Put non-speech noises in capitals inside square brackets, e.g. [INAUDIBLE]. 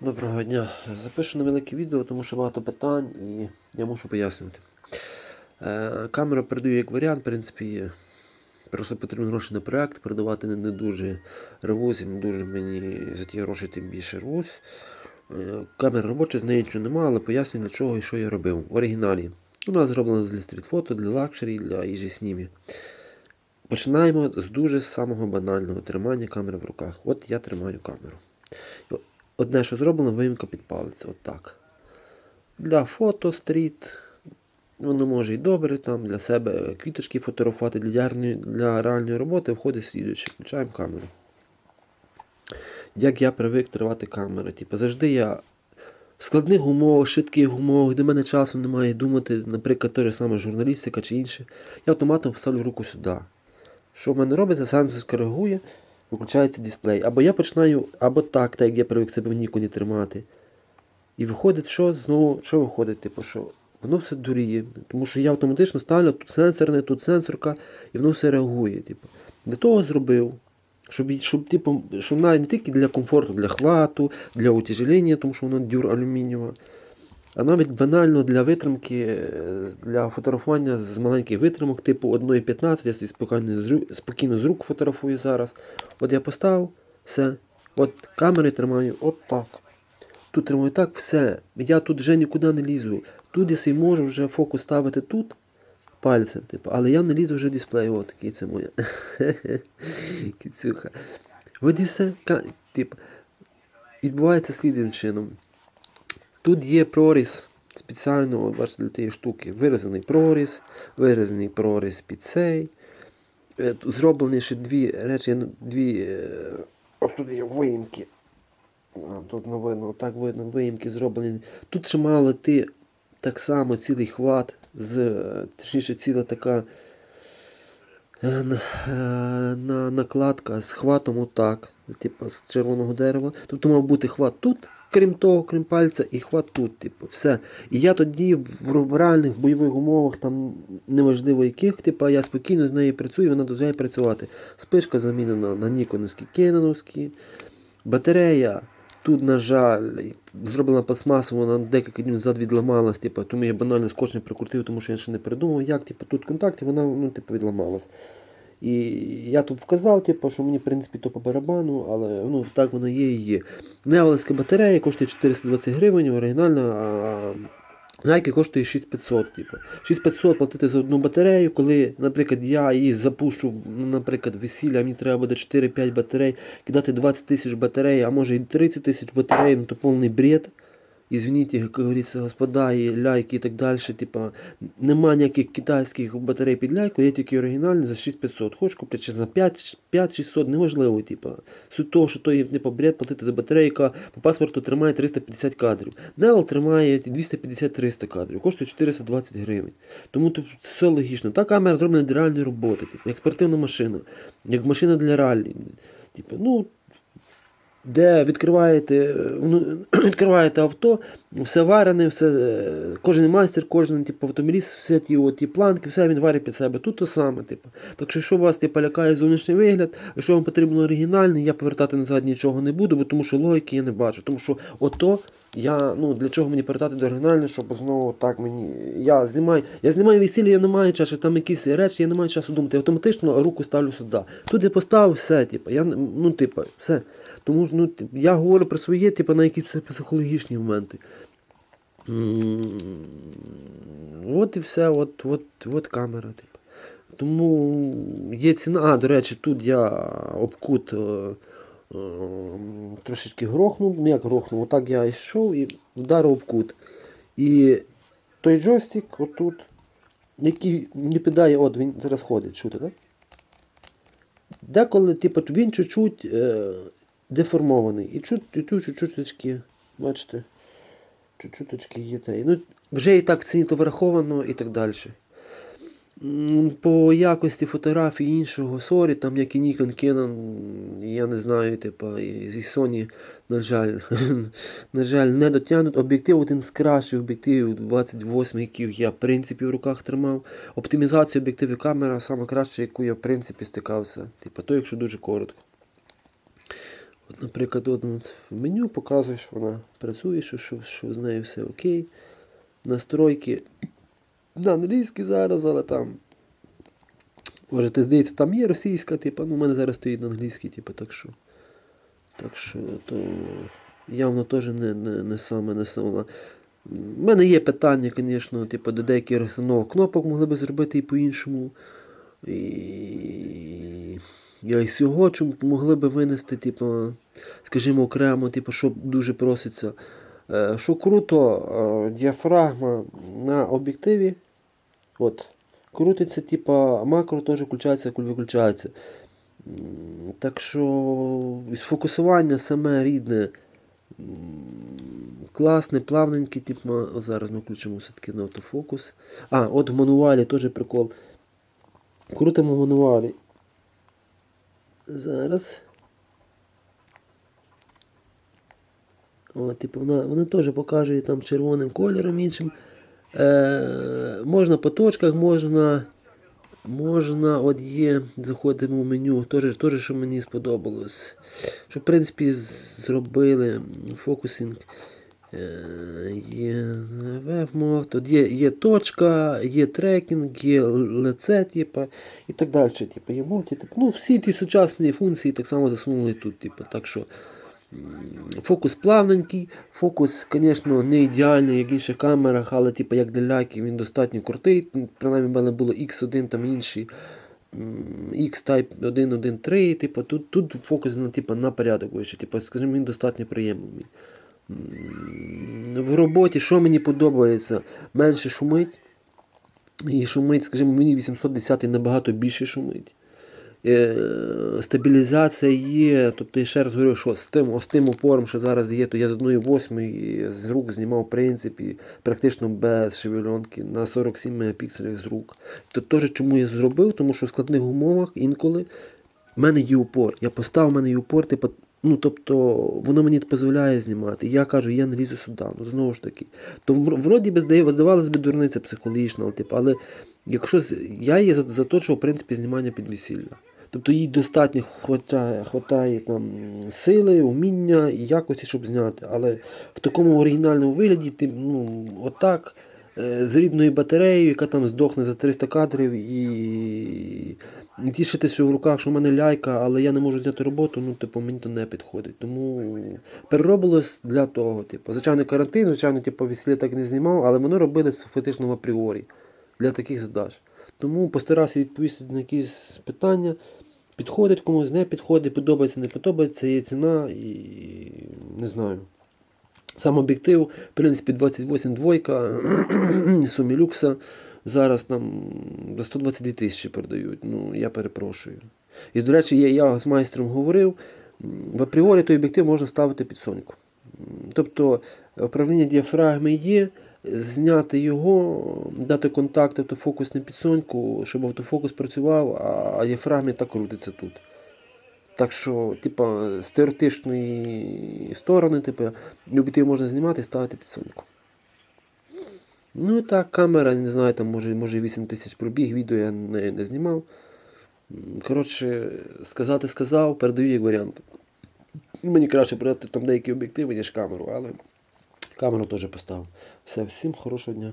Доброго дня. Запишу невелике відео, тому що багато питань і я мушу пояснювати. Е, камера передаю як варіант, в принципі. Просто потрібно гроші на проект, передавати не, не дуже рвусь, не дуже мені за ті гроші тим більше рвусь. Е, камера робоча, з нею нічого немає, але пояснюю для чого і що я робив. В оригіналі. Вона зроблена для стрітфото, для лакшері, для їжі снімі. Починаємо з дуже самого банального тримання камери в руках. От я тримаю камеру. Одне, що зроблено, виїмка під палець. От. Для фото, стріт. Воно може і добре, там, для себе квіточки фотографувати, для, для реальної роботи входить слідуюче. Включаємо камеру. Як я привик тривати камери. Типу, завжди я в складних умовах, швидких умовах, де мене часу немає думати, наприклад, те ж саме журналістика чи інше, я автоматом вставлю руку сюди. Що в мене робиться, сам це скоригує, виключається дисплей. Або я починаю, або так, так як я привик себе в ніконі тримати. І виходить, що знову, що виходить, типу, що воно все дуріє. Тому що я автоматично ставлю тут сенсорне, тут сенсорка, і воно все реагує. Типу. Для того зробив, щоб, щоб, типу, щоб навіть не тільки для комфорту, для хвату, для утяжелення, тому що воно дюр алюмінієва, а навіть банально для витримки, е, для фотографування з маленьких витримок, типу 1.15, я собі спокійно, спокійно з рук фотографую зараз. От я поставив, все. От камери тримаю, от так. Тут тримаю так, все. Я тут вже нікуди не лізу. Тут я собі можу вже фокус ставити тут пальцем, типу, але я не лізу вже дисплей. О, такий це моя. [LAUGHS] Кіцюха. От і все. Типу, відбувається слідним чином. Тут є проріз спеціально, бачите, для тієї штуки. Виразений проріз, виразений проріз під цей. Е, Зроблені ще дві речі, дві. е, тут є виїмки. Тут не так видно, виїмки зроблені. Тут ще ти так само цілий хват, з, е, точніше ціла така на- на, накладка з хватом отак, типу з червоного дерева. Тобто мав бути хват тут, крім того, крім пальця, і хват тут, типу, все. І я тоді в, реальних бойових умовах, там неважливо яких, типу, я спокійно з нею працюю, вона дозволяє працювати. Спишка замінена на ніконовські, кеноновські. Батарея. Тут, на жаль, зроблена пластмасово, вона декілька днів назад відламалась, типу, тому я банально скотч не прикрутив, тому що я ще не придумав, як типу, тут контакт, і вона ну, типу, відламалась. І я тут вказав, типу, що мені в принципі то по барабану, але ну, так воно є і є. Невелика батарея коштує 420 гривень, оригінальна, а Nike коштує 6500. Типу. 6500 платити за одну батарею, коли, наприклад, я її запущу, ну, наприклад, весілля, мені треба буде 4-5 батарей, кидати 20 тисяч батарей, а може і 30 тисяч батарей, ну то повний бред. Ізвініть, як говориться, господа, і ляйки і так далі. Типа, нема ніяких китайських батарей під ляйку, є тільки оригінальні за 6500. Хочеш купити чи за 5 5-600, неважливо. Типа. Суть того, що той типа, бред платити за батарею, по паспорту тримає 350 кадрів. Nel тримає 250-300 кадрів, коштує 420 гривень. Тому тут все логічно. Та камера зроблена для реальної роботи, типу, як спортивна машина, як машина для ралі. Типу, ну, де відкриваєте, е, [CLEARS THROAT] відкриваєте авто, все варене, все, е, кожен майстер, кожен типу, автомобіліст, все ті, от, ті планки, все він варить під себе. Тут то саме. Типу. Так що, якщо вас типу, лякає зовнішній вигляд, якщо вам потрібно оригінальний, я повертати назад нічого не буду, бо тому що логіки я не бачу. Тому що ото я, ну, для чого мені повертати до оригінального, щоб знову так мені. Я знімаю, я знімаю весілля, я не маю часу, там якісь речі, я не маю часу думати. Я автоматично руку ставлю сюди. Тут я поставив все, типу, я, ну, типу, все. Тому що ну, я говорю про своє, типу, на якісь пси- психологічні моменти. От і все, от, от, от камера. Типу. Тому є ціна. А, до речі, тут я обкут е, е, трошечки грохнув. Ну як грохнув, отак я йшов і вдарив обкут. І той джойстик отут, який не підає, от він зараз ходить, чути, так? Деколи, типу, він чуть-чуть е, деформований. І чуть, чуть, чуть, чуточки, бачите, чуть-чуточки є те. Ну, вже і так ціні то враховано і так далі. По якості фотографій іншого, сорі, там як і Nikon, Canon, я не знаю, типа, і, Sony, на жаль, [LAUGHS] на жаль, не дотягнуть. Об'єктив один з кращих об'єктивів 28, яких я в принципі в руках тримав. Оптимізація об'єктивів камера саме краща, яку я в принципі стикався. Типа, то якщо дуже коротко. Наприклад, от, в меню показує, що вона працює, що, що, що з нею все окей. Настройки на англійській зараз, але там. Може, ти здається, там є російська, типу, ну, у мене зараз стоїть на англійській, типу, так що. Так що то явно теж не, не, не саме не саме. У мене є питання, звісно, типу, до деяких кнопок могли би зробити і по-іншому. І я і всього могли би винести, типу, скажімо, окремо, типу, що дуже проситься. Е, Що круто, е, діафрагма на об'єктиві. От, крутиться, типу, макро теж включається, виключається. Так що фокусування саме рідне. Класне, плавненьке, типу, зараз ми включимо все-таки на автофокус. А, от в мануалі теж прикол. Крутимо в мануалі. Зараз. О, типу, вона, вона теж показує там червоним кольором іншим. Е, можна по точках, можна. Можна, от є, заходимо в меню, теж, теж що мені сподобалось. Що, в принципі, зробили фокусинг. Е, Є веб-мов, тут є, є точка, є трекінг, є лице, типу, і так далі. Типу, є мульті, типу, ну, всі ті сучасні функції так само засунули тут. Типу, так що фокус плавненький, фокус, звісно, не ідеальний, як в інших камерах, але типу, як для ляки він достатньо крутий. Принаймні в мене було X1, там інші. X-Type 1.1.3, типу, тут, тут фокус на, типу, на порядок вище. Типу, скажімо, він достатньо приємний. В роботі, що мені подобається, менше шумить. І шумить, скажімо, мені 810 набагато більше шумить. Е, стабілізація є, тобто я ще раз говорю, що з тим, з тим упором, що зараз є, то я з одної восьмої з рук знімав в принципі практично без шевельонки на 47 мегапікселів з рук. То теж чому я зробив, тому що в складних умовах інколи в мене є упор. Я поставив в мене є упор, типу, ну тобто воно мені дозволяє знімати. Я кажу, я не лізу сюди. Ну знову ж таки. То вроді би здавалося б дурниця психологічна, але, типу, але якщо я є за, за те, що в принципі знімання під весілля. Тобто їй достатньо хватає, хватає там сили, уміння і якості, щоб зняти. Але в такому оригінальному вигляді ти ну, отак з рідною батареєю, яка там здохне за 300 кадрів, і і тішитися, що в руках, що в мене ляйка, але я не можу зняти роботу, ну, типу, мені то не підходить. Тому переробилось для того. Типу, звичайно, карантин, звичайно, типу, весілля так не знімав, але воно робилось фактично в апріорі для таких задач. Тому постарався відповісти на якісь питання. Підходить комусь, не підходить, подобається, не подобається, є ціна і не знаю. Сам об'єктив, в принципі, 28 двойка, [CLEARS THROAT] Sony Luxa. Зараз там за 122 тисячі продають. Ну, я перепрошую. І, до речі, я, я з майстром говорив, в апріорі той об'єктив можна ставити під соньку. Тобто управління діафрагми є, зняти його, дати контакт автофокусний під соньку, щоб автофокус працював, а діафрагмі так крутиться тут. Так що, типа, з теоретичної сторони, типу, об'єктив можна знімати і ставити під соньку. Ну і так, камера, не знаю, там може, може 8 тисяч пробіг, відео я не, не знімав. Коротше, сказати сказав, передаю як варіант. Мені краще брати там деякі об'єктиви, ніж камеру, але камеру теж поставив. Все, всім хорошого дня.